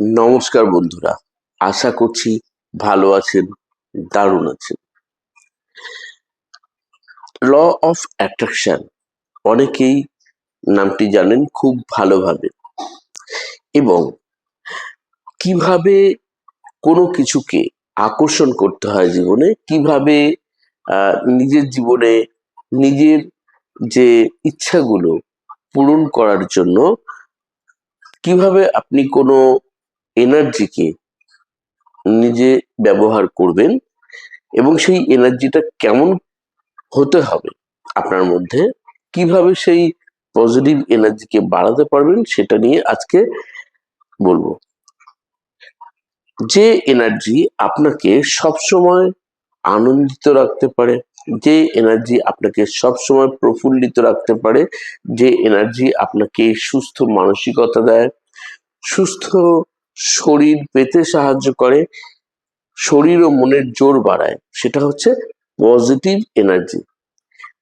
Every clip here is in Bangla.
নমস্কার বন্ধুরা, আশা করছি ভালো আছেন, দারুণ আছেন। ল অফ অ্যাট্রাকশন, অনেকেই নামটি জানেন খুব ভালোভাবে। এবং কীভাবে কোনো কিছুকে আকর্ষণ করতে হয় জীবনে, কীভাবে নিজের জীবনে নিজের যে ইচ্ছাগুলো পূরণ করার জন্য, কীভাবে আপনি কোনো এনার্জিকে নিজে ব্যবহার করবেন এবং সেই এনার্জিটা কেমন হতে হবে আপনার মধ্যে, কীভাবে সেই পজিটিভ এনার্জিকে বাড়াতে পারবেন সেটা নিয়ে আজকে বলব। যে এনার্জি আপনাকে সবসময় আনন্দিত রাখতে পারে, যে এনার্জি আপনাকে সবসময় প্রফুল্লিত রাখতে পারে, যে এনার্জি আপনাকে সুস্থ মানসিকতা দেয়, সুস্থ শরীর পেতে সাহায্য করে, শরীর ও মনের জোর বাড়ায়। সেটা হচ্ছে পজিটিভ এনার্জি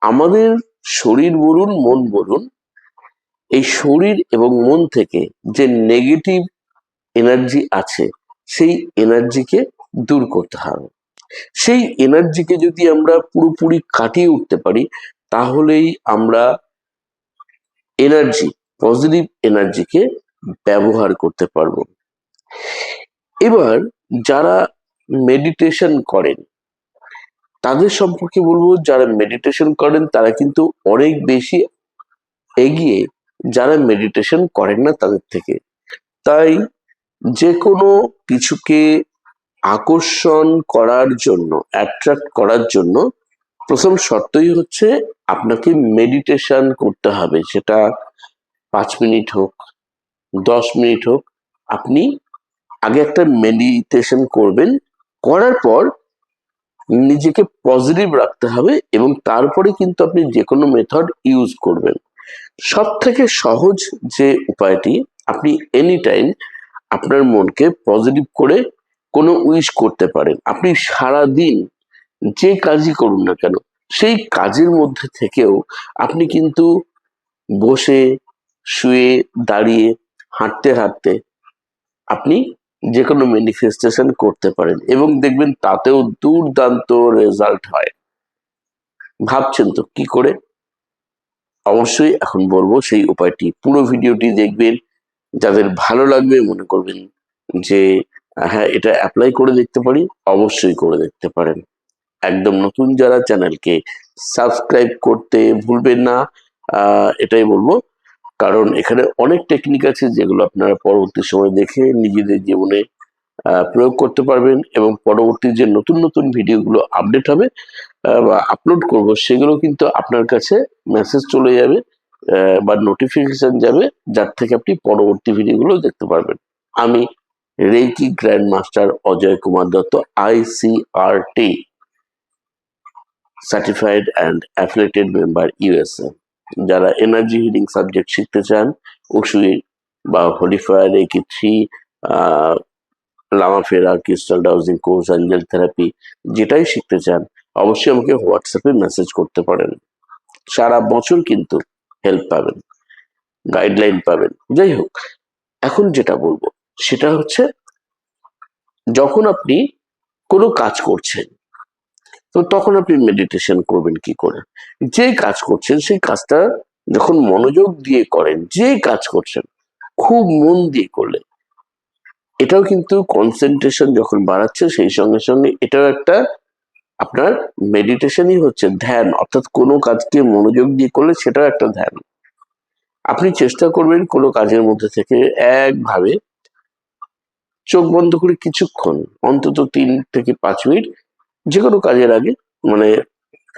আমাদের শরীর বলুন, মন বলুন, এই শরীর এবং মন থেকে যে নেগেটিভ এনার্জি আছে, সেই এনার্জিকে দূর করতে হবে। সেই এনার্জিকে যদি আমরা পুরোপুরি কাটিয়ে উঠতে পারি, তাহলেই আমরা এনার্জি পজিটিভ এনার্জিকে ব্যবহার করতে পারব। এবার যারা মেডিটেশন করেন, তাদের সম্পর্কে বলব, যারা মেডিটেশন করেন, তারা কিন্তু অনেক বেশি এগিয়ে যারা মেডিটেশন করেন না তাদের থেকে। তাই যে কোনো কিছুকে আকর্ষণ করার জন্য অ্যাট্রাক্ট করার জন্য প্রথম শর্তই হচ্ছে আপনাকে মেডিটেশন করতে হবে। সেটা পাঁচ মিনিট হোক, দশ মিনিট হোক, আপনি আগে একটা মেডিটেশন করবেন, করার পর নিজেকে পজিটিভ রাখতে হবে এবং তারপরে কিন্তু আপনি যে কোনো মেথড ইউজ করবেন। সব থেকে সহজ যে উপায়টি, আপনি এনি টাইম আপনার মনকে পজিটিভ করে কোনো উইশ করতে পারেন। আপনি সারা দিন যে কাজই করুন না কেন, সেই কাজের মধ্যে থেকেও আপনি কিন্তু বসে, শুয়ে, দাঁড়িয়ে, হাঁটতে হাঁটতে আপনি যে কোনো ম্যানিফেস্টেশন করতে পারেন এবং দেখবেন তাতেও দুর্দান্ত রেজাল্ট হয়। ভাবছেন তো কি করে? অবশ্যই এখন বলব সেই উপায়টি। পুরো ভিডিওটি দেখবেন, যাদের ভালো লাগবে মনে করবেন যে হ্যাঁ এটা অ্যাপ্লাই করে দেখতে পারি, অবশ্যই করে দেখতে পারেন। একদম নতুন যারা চ্যানেলকে সাবস্ক্রাইব করতে ভুলবেন না। এটাই বলব কারণ এখানে অনেক টেকনিক আছে যেগুলো আপনারা পরবর্তী সময় দেখে নিজেদের জীবনে প্রয়োগ করতে পারবেন এবং পরবর্তী যে নতুন নতুন ভিডিওগুলো আপডেট হবে বা আপলোড করব, সেগুলো কিন্তু আপনার কাছে মেসেজ চলে যাবে বা নোটিফিকেশন যাবে, যার থেকে আপনি পরবর্তী ভিডিওগুলো দেখতে পারবেন। আমি reiki grand master Ajay Kumar Dutta ICRT certified and affiliated member USA যারা এনার্জি হিলিং সাবজেক্ট শিখতে চান উসুই বা Holy Fire reiki three Lama Fera crystal dowsing course angel therapy যেটাই শিখতে চান, অবশ্যই আমাকে হোয়াটসঅ্যাপে মেসেজ করতে পারেন। সারা বছর কিন্তু হেল্প পাবেন গাইডলাইন পাবেন, যাই হোক, এখন যেটা বলব, সেটা হচ্ছে যখন আপনি কোনো কাজ করছেন তো তখন আপনি মেডিটেশন করবেন কি করে? যে কাজ করছেন, সেই কাজটা যখন মনোযোগ দিয়ে করেন, যে কাজ করছেন, খুব মন দিয়ে করলে এটাও কিন্তু কনসেন্ট্রেশন যখন বাড়াচ্ছে, সেই সঙ্গে সঙ্গে এটাও একটা আপনার মেডিটেশনই হচ্ছে ধ্যান। অর্থাৎ কোনো কাজকে মনোযোগ দিয়ে করলে সেটাও একটা ধ্যান। আপনি চেষ্টা করবেন কোনো কাজের মধ্যে থেকে একভাবে চোখ বন্ধ করে কিছুক্ষণ, অন্তত তিন থেকে পাঁচ মিনিট যে কোনো কাজের আগে মানে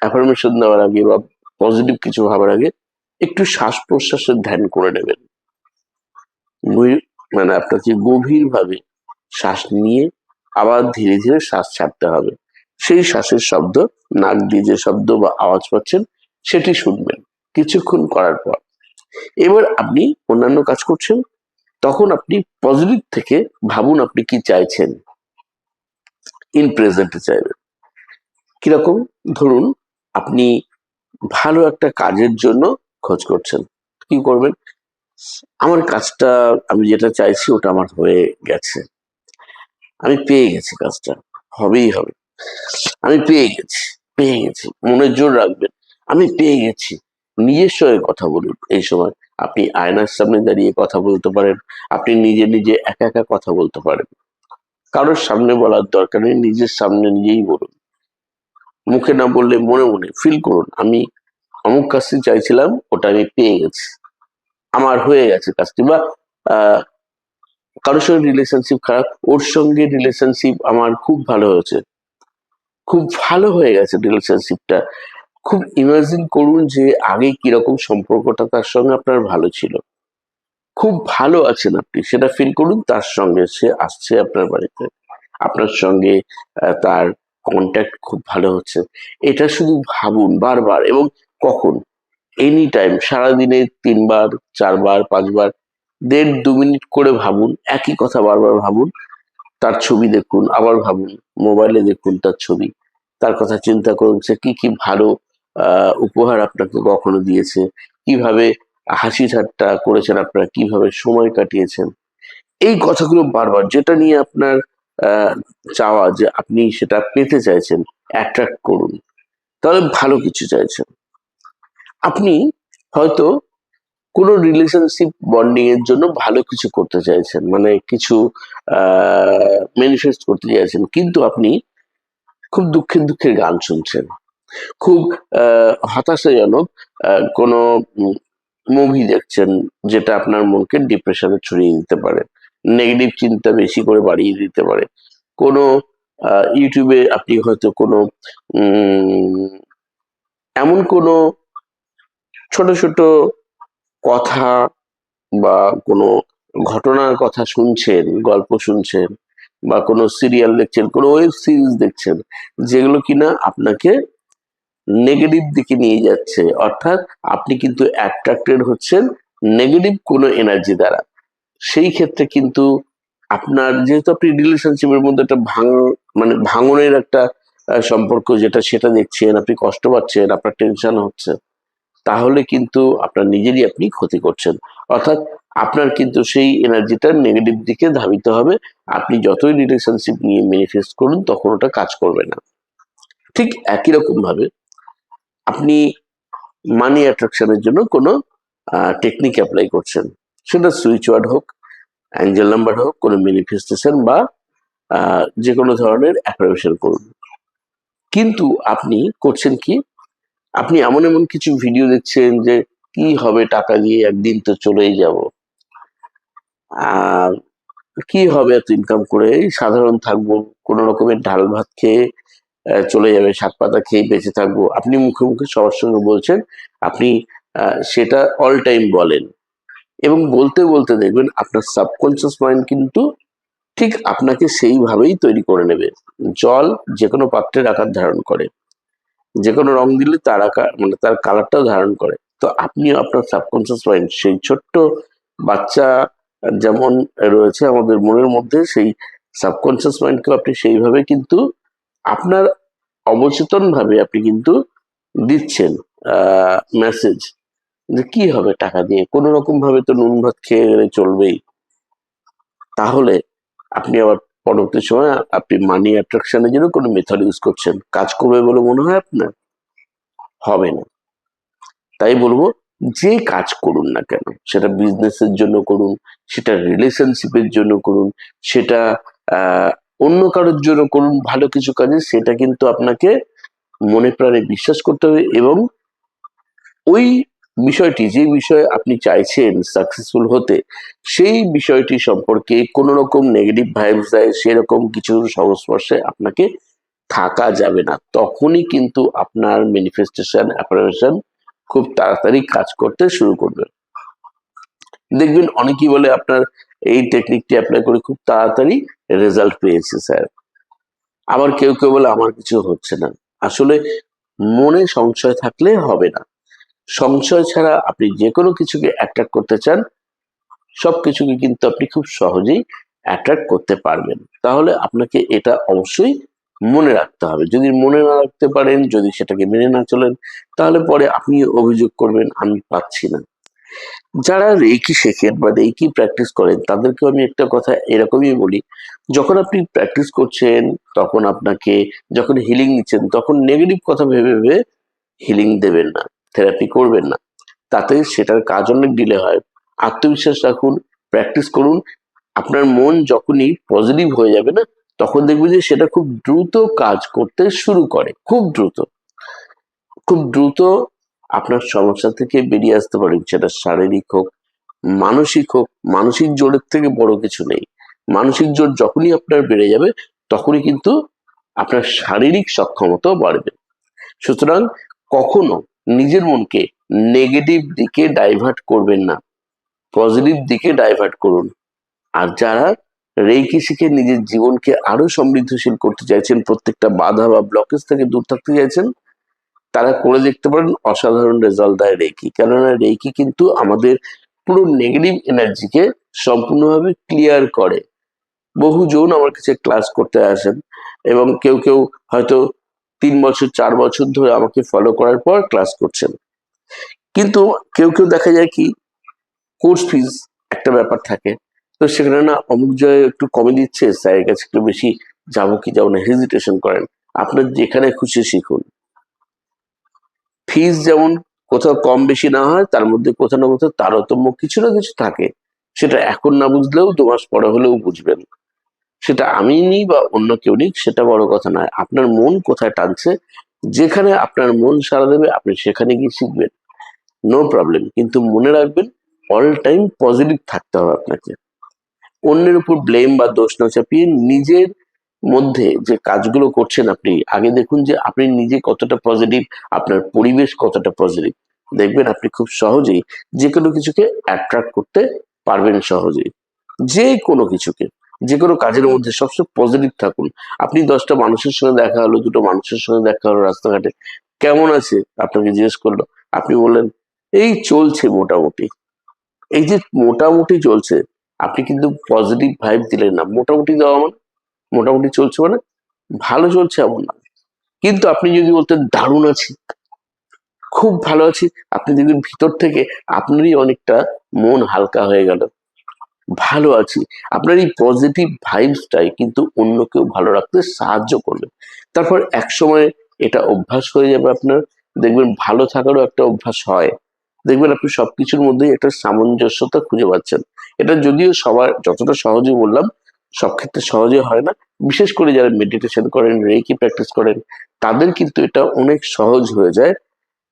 অ্যাফার্মেশন দেওয়ার আগে বা পজিটিভ কিছু ভাবার আগে একটু শ্বাস প্রশ্বাসের ধ্যান করে নেবেন। মানে আপনাকে গভীরভাবে শ্বাস নিয়ে আবার ধীরে ধীরে শ্বাস ছাড়তে হবে। সেই শ্বাসের শব্দ, নাক দিয়ে যে শব্দ বা আওয়াজ পাচ্ছেন, সেটি শুনবেন কিছুক্ষণ করার পর। এবার আপনি অন্যান্য কাজ করছেন, তখন আপনি পজিটিভ থেকে ভাবুন আপনি কি চাইছেন। ইন প্রেজেন্টে চাইবেন। কীরকম? ধরুন, আপনি ভালো একটা কাজের জন্য খোঁজ করছেন। কি করবেন? আমার কাজটা, আমি যেটা চাইছি ওটা আমার হয়ে গেছে। আমি পেয়ে গেছি কাজটা। হবেই হবে। আমি পেয়ে গেছি পেয়ে গেছি। মনের জোর রাখবেন, আমি পেয়ে গেছি। নিজের সঙ্গে কথা বলুন। এই সময় আপনি আয়নার সামনে দাঁড়িয়ে কথা বলতে পারেন। আপনি নিজে নিজে একা একা কথা বলতে পারেন। কারোর সামনে বলার দরকার নেই, নিজের সামনে নিজেই বলুন। মুখে না বললে মনে মনে ফিল করুন। আমি অমুক কাজটি চাইছিলাম, ওটা আমি পেয়ে গেছি। আমার হয়ে গেছে কাজটি বা কারোর সঙ্গে রিলেশনশিপ খারাপ, ওর সঙ্গে রিলেশনশিপ আমার খুব ভালো হয়েছে। খুব ভালো হয়ে গেছে রিলেশনশিপটা খুব ইমাজিন করুন যে আগে কীরকম সম্পর্কটা তার সঙ্গে আপনার ভালো ছিল। খুব ভালো আছেন আপনি, সেটা ফিল করুন, তার সঙ্গে সে আসছে আপনার বাড়িতে। আপনার সঙ্গে তার কন্ট্যাক্ট খুব ভালো হচ্ছে। এটা শুধু ভাবুন বারবার এবং কখন? এনি টাইম সারাদিনে তিনবার, চারবার, পাঁচবার, দেড় দু মিনিট করে ভাবুন, একই কথা বারবার ভাবুন, তার ছবি দেখুন, আবার ভাবুন মোবাইলে দেখুন তার ছবি, তার কথা চিন্তা করুন, সে কি কি ভালো উপহার আপনাকে কখনো দিয়েছে, কীভাবে হাসি ঠাট্টা করেছেন আপনারা, কীভাবে সময় কাটিয়েছেন, এই কথাগুলো বারবার, যেটা নিয়ে আপনার চাওয়া যে আপনি সেটা পেতে চাইছেন অ্যাট্রাক্ট করুন। তাহলে ভালো কিছু চাইছেন। আপনি হয়তো কোনো রিলেশনশিপ বন্ডিং এর জন্য ভালো কিছু করতে চাইছেন মানে কিছু ম্যানিফেস্ট করতে চাইছেন, কিন্তু আপনি খুব দুঃখের দুঃখের গান শুনছেন। খুব হতাশাজনক কোনো মুভি দেখছেন, যেটা আপনার মনকে ডিপ্রেশনে ছড়িয়ে দিতে পারে। নেগেটিভ চিন্তা বেশি করে বাড়িয়ে দিতে পারে। কোনো ইউটিউবে আপনি হয়তো কোনো এমন কোনো ছোট ছোট কথা বা কোনো ঘটনার কথা শুনছেন, গল্প শুনছেন বা কোনো সিরিয়াল দেখছেন, কোনো ওয়েব সিরিজ দেখছেন, যেগুলো কিনা আপনাকে নেগেটিভ দিকে নিয়ে যাচ্ছে, অর্থাৎ আপনি কিন্তু অ্যাট্রাক্টেড হচ্ছেন নেগেটিভ কোনো এনার্জি দ্বারা। সেই ক্ষেত্রে কিন্তু আপনার যেহেতু আপনি রিলেশনশিপের মধ্যে একটা ভাঙ মানে ভাঙনের একটা সম্পর্ক যেটা সেটা দেখছেন, আপনি কষ্ট পাচ্ছেন, আপনার টেনশন হচ্ছে, তাহলে কিন্তু আপনার নিজেরই আপনি ক্ষতি করছেন। অর্থাৎ আপনার কিন্তু সেই এনার্জিটা নেগেটিভ দিকে ধাবিত হবে। আপনি যতই রিলেশনশিপ নিয়ে ম্যানিফেস্ট করুন, তখন ওটা কাজ করবে না। ঠিক একই রকম ভাবে আপনি মানি অ্যাট্রাকশনের জন্য কোনো টেকনিক অ্যাপ্লাই করছেন। সেটা সুইচ ওয়ার্ড হোক অ্যাঞ্জেল নাম্বার হোক, কোনো ম্যানিফেস্টেশন বা যে কোনো ধরনের অ্যাফার্মেশন করুন। কিন্তু আপনি করছেন কি? আপনি এমন এমন কিছু ভিডিও দেখছেন যে, কি হবে টাকা দিয়ে একদিন তো চলেই যাব। আর কি হবে এত ইনকাম করে? সাধারণ থাকব, কোনো রকমের ডাল ভাত খেয়ে চলে যাবে, শাক পাতা খেয়ে বেঁচে থাকব। আপনি মুখে মুখে সবার সঙ্গে বলছেন, আপনি সেটা অল টাইম বলেন। এবং বলতে বলতে দেখবেন আপনার সাবকনসিয়াস মাইন্ড কিন্তু ঠিক আপনাকে সেইভাবেই তৈরি করে নেবে। জল যে কোনো পাত্রের আকার ধারণ করে। যে কোনো রং দিলে তার আকার মানে তার কালারটাও ধারণ করে। তো আপনিও আপনার সাবকনসিয়াস মাইন্ড সেই ছোট্ট বাচ্চা যেমন রয়েছে আমাদের মনের মধ্যে, সেই সাবকনসিয়াস মাইন্ডকে আপনি সেইভাবে কিন্তু আপনার অবচেতনভাবে আপনি কিন্তু দিচ্ছেন মেসেজ যে কি হবে টাকা দিয়ে? কোনো রকম ভাবে তো নুন ভাত খেয়ে গেলে চলবেই। তাহলে আপনি আবার পরবর্তী সময় আপনি মানি অ্যাট্রাকশনের জন্য কোনো মেথড ইউজ করছেন। কাজ করবে বলে মনে হয় আপনার? হবে না। তাই বলব, যে কাজ করুন না কেন, সেটা বিজনেসের জন্য করুন, সেটা রিলেশনশিপের জন্য করুন, সেটা অন্য কারোর জন্য করুন, ভালো কিছু কাজে, সেটা কিন্তু আপনাকে মনে প্রাণে বিশ্বাস করতে হবে এবং ওই বিষয়টি, যে বিষয়ে আপনি চাইছেন সাকসেসফুল হতে, সেই বিষয়টি সম্পর্কে কোনো রকম নেগেটিভ ভাইবস দেয়, সেরকম কিছু সংস্পর্শে আপনাকে থাকা যাবে না। তখনই কিন্তু আপনার ম্যানিফেস্টেশন অ্যাপারেশন খুব তাড়াতাড়ি কাজ করতে শুরু করবে। দেখবেন অনেকেই বলে, আপনার এই টেকনিকটি অ্যাপ্লাই করে খুব তাড়াতাড়ি রেজাল্ট পেয়েছে স্যার আবার কেউ কেউ বলে, আমার কিছু হচ্ছে না। আসলে মনে সংশয় থাকলে হবে না। সংশয় ছাড়া আপনি যে কোনো কিছুকে অ্যাট্রাক্ট করতে চান সব কিছুকে কিন্তু আপনি খুব সহজেই অ্যাট্রাক্ট করতে পারবেন। তাহলে আপনাকে এটা অবশ্যই মনে রাখতে হবে। যদি মনে না রাখতে পারেন, যদি সেটাকে মেনে না চলেন, তাহলে পরে আপনি অভিযোগ করবেন, আমি পাচ্ছি না। যারা রেকি শেখেন বা রেকি প্র্যাকটিস করেন, তাদেরকেও আমি একটা কথা এরকমই বলি, যখন আপনি প্র্যাকটিস করছেন, তখন আপনাকে যখন হিলিং নিচ্ছেন, তখন নেগেটিভ কথা ভেবে ভেবে হিলিং দেবেন না। থেরাপি করবেন না। তাতে সেটার কাজ অনেক ডিলে হয়। আত্মবিশ্বাস রাখুন প্র্যাকটিস করুন। আপনার মন যখনই পজিটিভ হয়ে যাবে না, তখন দেখবে যে সেটা খুব দ্রুত কাজ করতে শুরু করে। খুব দ্রুত। খুব দ্রুত আপনার সমস্যা থেকে বেরিয়ে আসতে পারেন সেটা শারীরিক হোক, মানসিক হোক, মানসিক জোরের থেকে বড় কিছু নেই। মানসিক জোর যখনই আপনার বেড়ে যাবে, তখনই কিন্তু আপনার শারীরিক সক্ষমতাও বাড়বে। সুতরাং কখনো নিজের মনকে নেগেটিভ দিকে ডাইভার্ট করবেন না। পজিটিভ দিকে ডাইভার্ট করুন। আর যারা রেইকি শিখে নিজের জীবনকে আরও সমৃদ্ধশীল করতে চাইছেন, প্রত্যেকটা বাধা বা ব্লকেজ থেকে দূর থাকতে চাইছেন, তারা করে দেখতে পারেন অসাধারণ রেজাল্ট দেয় রেকি কেননা রেকি কিন্তু আমাদের পুরো নেগেটিভ এনার্জিকে সম্পূর্ণভাবে ক্লিয়ার করে। বহুজন আমার কাছে ক্লাস করতে আসেন এবং কেউ কেউ হয়তো তিন বছর, চার বছর ধরে আমাকে ফলো করার পর ক্লাস করছেন। কিন্তু কেউ কেউ দেখা যায় কি কোর্স ফিজ একটা ব্যাপার থাকে। তো সেখানে না অমুক জয় একটু কমে দিচ্ছে স্যারের কাছে একটু বেশি যাব কি যাব না হেজিটেশন করেন। আপনার যেখানে খুশি শিখুন। ফিজ যেমন কোথাও কম বেশি না হয়, তার মধ্যে কোথাও না কোথাও তারতম্য কিছু না কিছু থাকে। সেটা এখন না বুঝলেও দু মাস পরে হলেও বুঝবেন। সেটা আমি নিই বা অন্য কেউ নিক সেটা বড় কথা নয়। আপনার মন কোথায় টানছে, যেখানে আপনার মন সারা দেবে, আপনি সেখানে গিয়ে শিখবেন। নো প্রবলেম কিন্তু মনে রাখবেন অল টাইম পজিটিভ থাকতে হবে আপনাকে। অন্যের উপর ব্লেম বা দোষ না চাপিয়ে নিজের মধ্যে যে কাজগুলো করছেন আপনি, আগে দেখুন যে আপনি নিজে কতটা পজিটিভ আপনার পরিবেশ কতটা পজিটিভ দেখবেন আপনি খুব সহজেই যে কোনো কিছুকে অ্যাট্রাক্ট করতে পারবেন সহজেই। যে কোনো কিছুকে। যে কোনো কাজের মধ্যে সবসময় পজিটিভ থাকুন। আপনি দশটা মানুষের সঙ্গে দেখা হলো, দুটো মানুষের সঙ্গে দেখা হলো রাস্তাঘাটে, কেমন আছে? আপনাকে জিজ্ঞেস করল। আপনি বললেন, এই চলছে মোটামুটি। এই যে মোটামুটি চলছে, আপনি কিন্তু পজিটিভ ভাইব দিলেন না। মোটামুটি দেওয়া মানে? মোটামুটি চলছে মানে ভালো চলছে এমন না। কিন্তু আপনি যদি বলতেন, দারুণ আছি, খুব ভালো আছি। আপনি দেখবেন ভিতর থেকে আপনারই অনেকটা মন হালকা হয়ে গেল। ভালো আছি। আপনার এই পজিটিভ ভাইবসটাই কিন্তু অন্য কেউ ভালো রাখতে সাহায্য করবে। তারপর এক সময় এটা অভ্যাস হয়ে যাবে আপনার। দেখবেন ভালো থাকারও একটা অভ্যাস হয়। দেখবেন আপনি সবকিছুর মধ্যেই একটা সামঞ্জস্যতা খুঁজে পাচ্ছেন। এটা যদিও সবার যতটা সহজে বললাম, সব ক্ষেত্রে সহজে হয় না। বিশেষ করে যারা মেডিটেশন করেন রেকি প্র্যাকটিস করেন, তাদের কিন্তু এটা অনেক সহজ হয়ে যায়।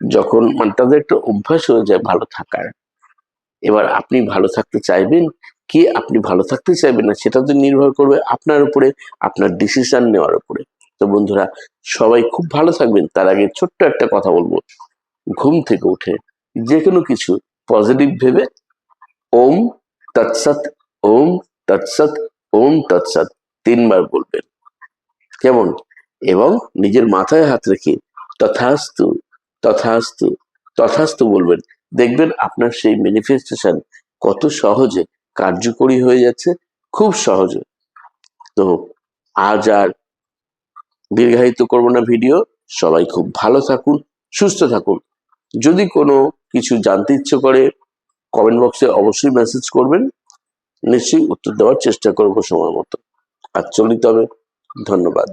যখন মানে তাদের একটা অভ্যাস হয়ে যায় ভালো থাকার। এবার আপনি ভালো থাকতে চাইবেন কি আপনি ভালো থাকতে চাইবেন না সেটা তো নির্ভর করবে আপনার উপরে, আপনার ডিসিশন নেওয়ার উপরে। তো বন্ধুরা, সবাই খুব ভালো থাকবেন। তার আগে ছোট্ট একটা কথা বলব। ঘুম থেকে উঠে যে কোনো কিছু পজিটিভ ভেবে, ওম তৎসৎ ওম তৎসৎ ওম তৎসৎ তিনবার বলবেন। কেমন? এবং নিজের মাথায় হাত রেখে তথাস্তু তথাস্তু তথাস্তু বলবেন। দেখবেন আপনার সেই ম্যানিফেস্টেশন কত সহজে কার্যকরী হয়ে যাচ্ছে খুব সহজে। তো আজ আর দীর্ঘায়িত করব না ভিডিও। সবাই খুব ভালো থাকুন, সুস্থ থাকুন। যদি কোনো কিছু জানতে ইচ্ছে করে কমেন্ট বক্সে অবশ্যই মেসেজ করবেন। নিশ্চয়ই উত্তর দেওয়ার চেষ্টা করব সময় মতো। আর চলিত হবে ধন্যবাদ।